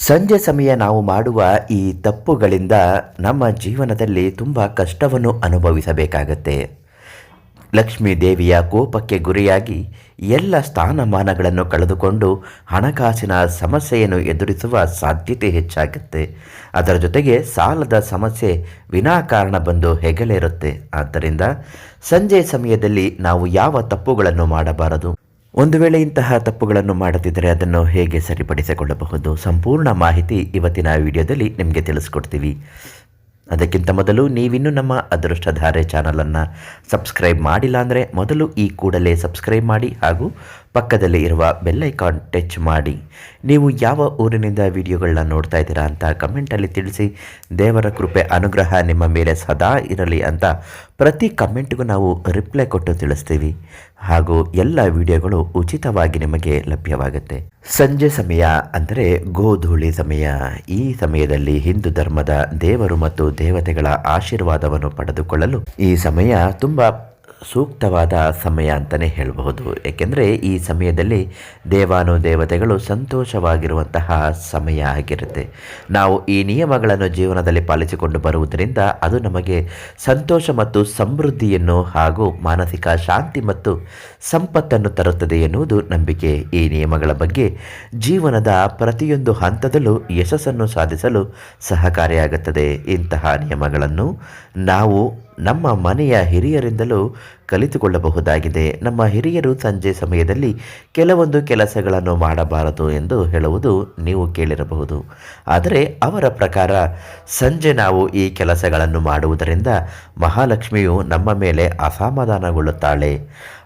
ಸಂಜೆ ಸಮಯ ನಾವು ಮಾಡುವ ಈ ತಪ್ಪುಗಳಿಂದ ನಮ್ಮ ಜೀವನದಲ್ಲಿ ತುಂಬ ಕಷ್ಟವನ್ನು ಅನುಭವಿಸಬೇಕಾಗತ್ತೆ. ಲಕ್ಷ್ಮೀ ದೇವಿಯ ಕೋಪಕ್ಕೆ ಗುರಿಯಾಗಿ ಎಲ್ಲ ಸ್ಥಾನಮಾನಗಳನ್ನು ಕಳೆದುಕೊಂಡು ಹಣಕಾಸಿನ ಸಮಸ್ಯೆಯನ್ನು ಎದುರಿಸುವ ಸಾಧ್ಯತೆ ಹೆಚ್ಚಾಗುತ್ತೆ. ಅದರ ಜೊತೆಗೆ ಸಾಲದ ಸಮಸ್ಯೆ ವಿನಾಕಾರಣ ಬಂದು ಹೆಗಲೇರುತ್ತೆ. ಆದ್ದರಿಂದ ಸಂಜೆ ಸಮಯದಲ್ಲಿ ನಾವು ಯಾವ ತಪ್ಪುಗಳನ್ನು ಮಾಡಬಾರದು? ಒಂದು ವೇಳೆ ಇಂತಹ ತಪ್ಪುಗಳನ್ನು ಮಾಡುತ್ತಿದ್ದರೆ ಅದನ್ನು ಹೇಗೆ ಸರಿಪಡಿಸಿಕೊಳ್ಳಬಹುದು? ಸಂಪೂರ್ಣ ಮಾಹಿತಿ ಇವತ್ತಿನ ವಿಡಿಯೋದಲ್ಲಿ ನಿಮಗೆ ತಿಳಿಸ್ಕೊಡ್ತೀವಿ. ಅದಕ್ಕಿಂತ ಮೊದಲು ನೀವಿನ್ನೂ ನಮ್ಮ ಅದೃಷ್ಟಧಾರೆ ಚಾನಲನ್ನು ಸಬ್ಸ್ಕ್ರೈಬ್ ಮಾಡಿಲ್ಲ ಅಂದರೆ ಮೊದಲು ಈ ಕೂಡಲೇ ಸಬ್ಸ್ಕ್ರೈಬ್ ಮಾಡಿ ಹಾಗೂ ಪಕ್ಕದಲ್ಲಿ ಇರುವ ಬೆಲ್ಲೈಕಾನ್ ಟಚ್ ಮಾಡಿ. ನೀವು ಯಾವ ಊರಿನಿಂದ ವಿಡಿಯೋಗಳನ್ನ ನೋಡ್ತಾ ಇದ್ದೀರಾ ಅಂತ ಕಮೆಂಟಲ್ಲಿ ತಿಳಿಸಿ. ದೇವರ ಕೃಪೆ, ಅನುಗ್ರಹ ನಿಮ್ಮ ಮೇಲೆ ಸದಾ ಇರಲಿ ಅಂತ ಪ್ರತಿ ಕಮೆಂಟ್ಗೂ ನಾವು ರಿಪ್ಲೈ ಕೊಟ್ಟು ತಿಳಿಸ್ತೀವಿ. ಹಾಗೂ ಎಲ್ಲ ವಿಡಿಯೋಗಳು ಉಚಿತವಾಗಿ ನಿಮಗೆ ಲಭ್ಯವಾಗುತ್ತೆ. ಸಂಜೆ ಸಮಯ ಅಂದರೆ ಗೋಧೂಳಿ ಸಮಯ. ಈ ಸಮಯದಲ್ಲಿ ಹಿಂದೂ ಧರ್ಮದ ದೇವರು ಮತ್ತು ದೇವತೆಗಳ ಆಶೀರ್ವಾದವನ್ನು ಪಡೆದುಕೊಳ್ಳಲು ಈ ಸಮಯ ತುಂಬ ಸೂಕ್ತವಾದ ಸಮಯ ಅಂತಲೇ ಹೇಳಬಹುದು. ಏಕೆಂದರೆ ಈ ಸಮಯದಲ್ಲಿ ದೇವಾನು ದೇವತೆಗಳು ಸಂತೋಷವಾಗಿರುವಂತಹ ಸಮಯ ಆಗಿರುತ್ತೆ. ನಾವು ಈ ನಿಯಮಗಳನ್ನು ಜೀವನದಲ್ಲಿ ಪಾಲಿಸಿಕೊಂಡು ಬರುವುದರಿಂದ ಅದು ನಮಗೆ ಸಂತೋಷ ಮತ್ತು ಸಮೃದ್ಧಿಯನ್ನು ಹಾಗೂ ಮಾನಸಿಕ ಶಾಂತಿ ಮತ್ತು ಸಂಪತ್ತನ್ನು ತರುತ್ತದೆ ಎನ್ನುವುದು ನಂಬಿಕೆ. ಈ ನಿಯಮಗಳ ಬಗ್ಗೆ ಜೀವನದ ಪ್ರತಿಯೊಂದು ಹಂತದಲ್ಲೂ ಯಶಸ್ಸನ್ನು ಸಾಧಿಸಲು ಸಹಕಾರಿಯಾಗುತ್ತದೆ. ಇಂತಹ ನಿಯಮಗಳನ್ನು ನಾವು ನಮ್ಮ ಮನೆಯ ಹಿರಿಯರಿಂದಲೂ ಕಲಿತುಕೊಳ್ಳಬಹುದಾಗಿದೆ. ನಮ್ಮ ಹಿರಿಯರು ಸಂಜೆ ಸಮಯದಲ್ಲಿ ಕೆಲವೊಂದು ಕೆಲಸಗಳನ್ನು ಮಾಡಬಾರದು ಎಂದು ಹೇಳುವುದು ನೀವು ಕೇಳಿರಬಹುದು. ಆದರೆ ಅವರ ಪ್ರಕಾರ ಸಂಜೆ ನಾವು ಈ ಕೆಲಸಗಳನ್ನು ಮಾಡುವುದರಿಂದ ಮಹಾಲಕ್ಷ್ಮಿಯು ನಮ್ಮ ಮೇಲೆ ಅಸಮಾಧಾನಗೊಳ್ಳುತ್ತಾಳೆ.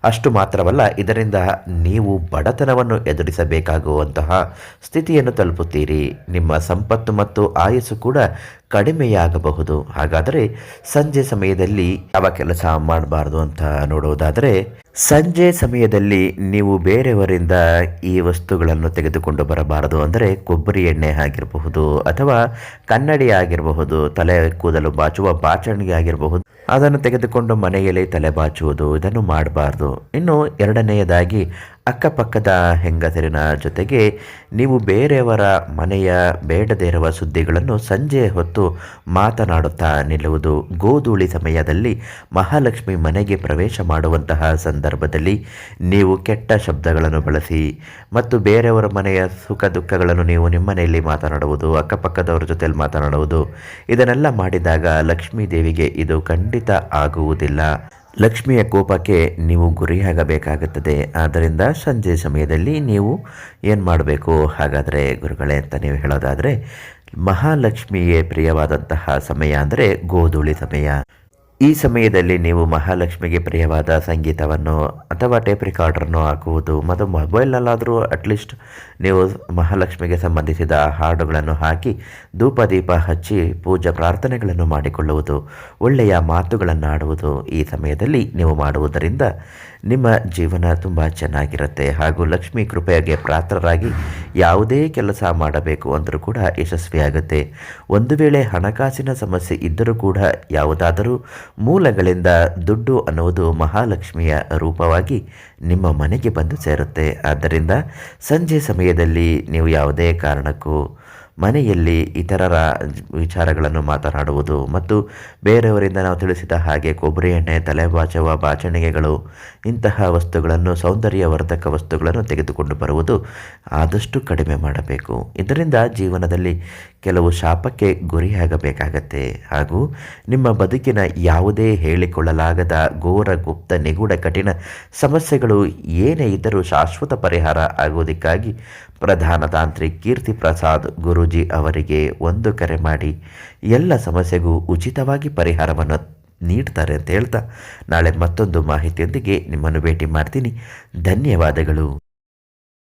ಅಷ್ಟು ಮಾತ್ರವಲ್ಲ, ಇದರಿಂದ ನೀವು ಬಡತನವನ್ನು ಎದುರಿಸಬೇಕಾಗುವಂತಹ ಸ್ಥಿತಿಯನ್ನು ತಲುಪುತ್ತೀರಿ. ನಿಮ್ಮ ಸಂಪತ್ತು ಮತ್ತು ಆಯಸ್ಸು ಕೂಡ ಕಡಿಮೆಯಾಗಬಹುದು. ಹಾಗಾದರೆ ಸಂಜೆ ಸಮಯದಲ್ಲಿ ಯಾವ ಕೆಲಸ ಮಾಡಬಾರದು ಅಂತ ನೋಡುವುದಾದರೆ, ಸಂಜೆ ಸಮಯದಲ್ಲಿ ನೀವು ಬೇರೆಯವರಿಂದ ಈ ವಸ್ತುಗಳನ್ನು ತೆಗೆದುಕೊಂಡು ಬರಬಾರದು ಅಂದರೆ ಕೊಬ್ಬರಿ ಎಣ್ಣೆ ಆಗಿರಬಹುದು ಅಥವಾ ಕನ್ನಡಿ ಆಗಿರಬಹುದು, ತಲೆ ಕೂದಲು ಬಾಚುವ ಬಾಚಣಿಗೆ ಆಗಿರಬಹುದು. ಅದನ್ನು ತೆಗೆದುಕೊಂಡು ಮನೆಯಲ್ಲಿ ತಲೆ ಬಾಚುವುದು, ಇದನ್ನು ಮಾಡಬಾರ್ದು. ಇನ್ನು ಎರಡನೆಯದಾಗಿ ಅಕ್ಕಪಕ್ಕದ ಹೆಂಗಸರಿನ ಜೊತೆಗೆ ನೀವು ಬೇರೆಯವರ ಮನೆಯ ಬೇಡದೇ ಇರುವ ಸುದ್ದಿಗಳನ್ನು ಸಂಜೆ ಹೊತ್ತು ಮಾತನಾಡುತ್ತಾ ನಿಲ್ಲುವುದು ಗೋಧೂಳಿ ಸಮಯದಲ್ಲಿ ಮಹಾಲಕ್ಷ್ಮಿ ಮನೆಗೆ ಪ್ರವೇಶ ಮಾಡುವಂತಹ ಸಂದರ್ಭದಲ್ಲಿ ನೀವು ಕೆಟ್ಟ ಶಬ್ದಗಳನ್ನು ಬಳಸಿ ಮತ್ತು ಬೇರೆಯವರ ಮನೆಯ ಸುಖ ದುಃಖಗಳನ್ನು ನೀವು ನಿಮ್ಮ ಮನೆಯಲ್ಲಿ ಮಾತನಾಡುವುದು, ಅಕ್ಕಪಕ್ಕದವರ ಜೊತೆಯಲ್ಲಿ ಮಾತನಾಡುವುದು, ಇದನ್ನೆಲ್ಲ ಮಾಡಿದಾಗ ಲಕ್ಷ್ಮೀ ದೇವಿಗೆ ಇದು ಖಂಡಿತ ಆಗುವುದಿಲ್ಲ. ಲಕ್ಷ್ಮಿಯ ಕೋಪಕ್ಕೆ ನೀವು ಗುರಿಯಾಗಬೇಕಾಗುತ್ತದೆ ಆದ್ದರಿಂದ ಸಂಜೆ ಸಮಯದಲ್ಲಿ ನೀವು ಏನು ಮಾಡಬೇಕು? ಹಾಗಾದರೆ ಗುರುಗಳೇ ಅಂತ ನೀವು ಹೇಳೋದಾದರೆ ಮಹಾಲಕ್ಷ್ಮಿಗೆ ಪ್ರಿಯವಾದಂತಹ ಸಮಯ ಅಂದರೆ ಗೋಧೂಳಿ ಸಮಯ. ಈ ಸಮಯದಲ್ಲಿ ನೀವು ಮಹಾಲಕ್ಷ್ಮಿಗೆ ಪ್ರಿಯವಾದ ಸಂಗೀತವನ್ನು ಅಥವಾ ಟೇಪ್ ರೆಕಾರ್ಡರನ್ನು ಹಾಕುವುದು ಮತ್ತು ಮೊಬೈಲ್ನಲ್ಲಾದರೂ ಅಟ್ಲೀಸ್ಟ್ ನೀವು ಮಹಾಲಕ್ಷ್ಮಿಗೆ ಸಂಬಂಧಿಸಿದ ಹಾಡುಗಳನ್ನು ಹಾಕಿ ಧೂಪ, ದೀಪ ಹಚ್ಚಿ ಪೂಜಾ ಪ್ರಾರ್ಥನೆಗಳನ್ನು ಮಾಡಿಕೊಳ್ಳುವುದು, ಒಳ್ಳೆಯ ಮಾತುಗಳನ್ನು ಆಡುವುದು ಈ ಸಮಯದಲ್ಲಿ ನೀವು ಮಾಡುವುದರಿಂದ ನಿಮ್ಮ ಜೀವನ ತುಂಬ ಚೆನ್ನಾಗಿರುತ್ತೆ ಹಾಗೂ ಲಕ್ಷ್ಮಿ ಕೃಪೆಗೆ ಪಾತ್ರರಾಗಿ ಯಾವುದೇ ಕೆಲಸ ಮಾಡಬೇಕು ಅಂದರೂ ಕೂಡ ಯಶಸ್ವಿಯಾಗುತ್ತೆ. ಒಂದು ವೇಳೆ ಹಣಕಾಸಿನ ಸಮಸ್ಯೆ ಇದ್ದರೂ ಕೂಡ ಯಾವುದಾದರೂ ಮೂಲಗಳಿಂದ ದುಡ್ಡು ಅನ್ನುವುದು ಮಹಾಲಕ್ಷ್ಮಿಯ ರೂಪವಾಗಿ ನಿಮ್ಮ ಮನೆಗೆ ಬಂದು ಸೇರುತ್ತೆ. ಆದ್ದರಿಂದ ಸಂಜೆ ಸಮಯದಲ್ಲಿ ನೀವು ಯಾವುದೇ ಕಾರಣಕ್ಕೂ ಮನೆಯಲ್ಲಿ ಇತರರ ವಿಚಾರಗಳನ್ನು ಮಾತನಾಡುವುದು ಮತ್ತು ಬೇರೆಯವರಿಂದ ನಾವು ತಿಳಿಸಿದ ಹಾಗೆ ಕೊಬ್ಬರಿ ಎಣ್ಣೆ ತಲೆ ಬಾಚುವ ಬಾಚಣಿಗೆಗಳು, ಇಂತಹ ವಸ್ತುಗಳನ್ನು, ಸೌಂದರ್ಯವರ್ಧಕ ವಸ್ತುಗಳನ್ನು ತೆಗೆದುಕೊಂಡು ಬರುವುದು ಆದಷ್ಟು ಕಡಿಮೆ ಮಾಡಬೇಕು. ಇದರಿಂದ ಜೀವನದಲ್ಲಿ ಕೆಲವು ಶಾಪಕ್ಕೆ ಗುರಿಯಾಗಬೇಕಾಗತ್ತೆ. ಹಾಗೂ ನಿಮ್ಮ ಬದುಕಿನ ಯಾವುದೇ ಹೇಳಿಕೊಳ್ಳಲಾಗದ ಘೋರ ಗುಪ್ತ ನಿಗೂಢ ಕಠಿಣ ಸಮಸ್ಯೆಗಳು ಏನೇ ಇದ್ದರೂ ಶಾಶ್ವತ ಪರಿಹಾರ ಆಗುವುದಕ್ಕಾಗಿ ಪ್ರಧಾನ ತಾಂತ್ರಿ ಕೀರ್ತಿ ಪ್ರಸಾದ್ ಗುರೂಜಿ ಅವರಿಗೆ ಒಂದು ಕರೆ ಮಾಡಿ, ಎಲ್ಲ ಸಮಸ್ಯೆಗೂ ಉಚಿತವಾಗಿ ಪರಿಹಾರವನ್ನು ನೀಡ್ತಾರೆ ಅಂತ ಹೇಳ್ತಾ ನಾಳೆ ಮತ್ತೊಂದು ಮಾಹಿತಿಯೊಂದಿಗೆ ನಿಮ್ಮನ್ನು ಭೇಟಿ ಮಾಡ್ತೀನಿ. ಧನ್ಯವಾದಗಳು.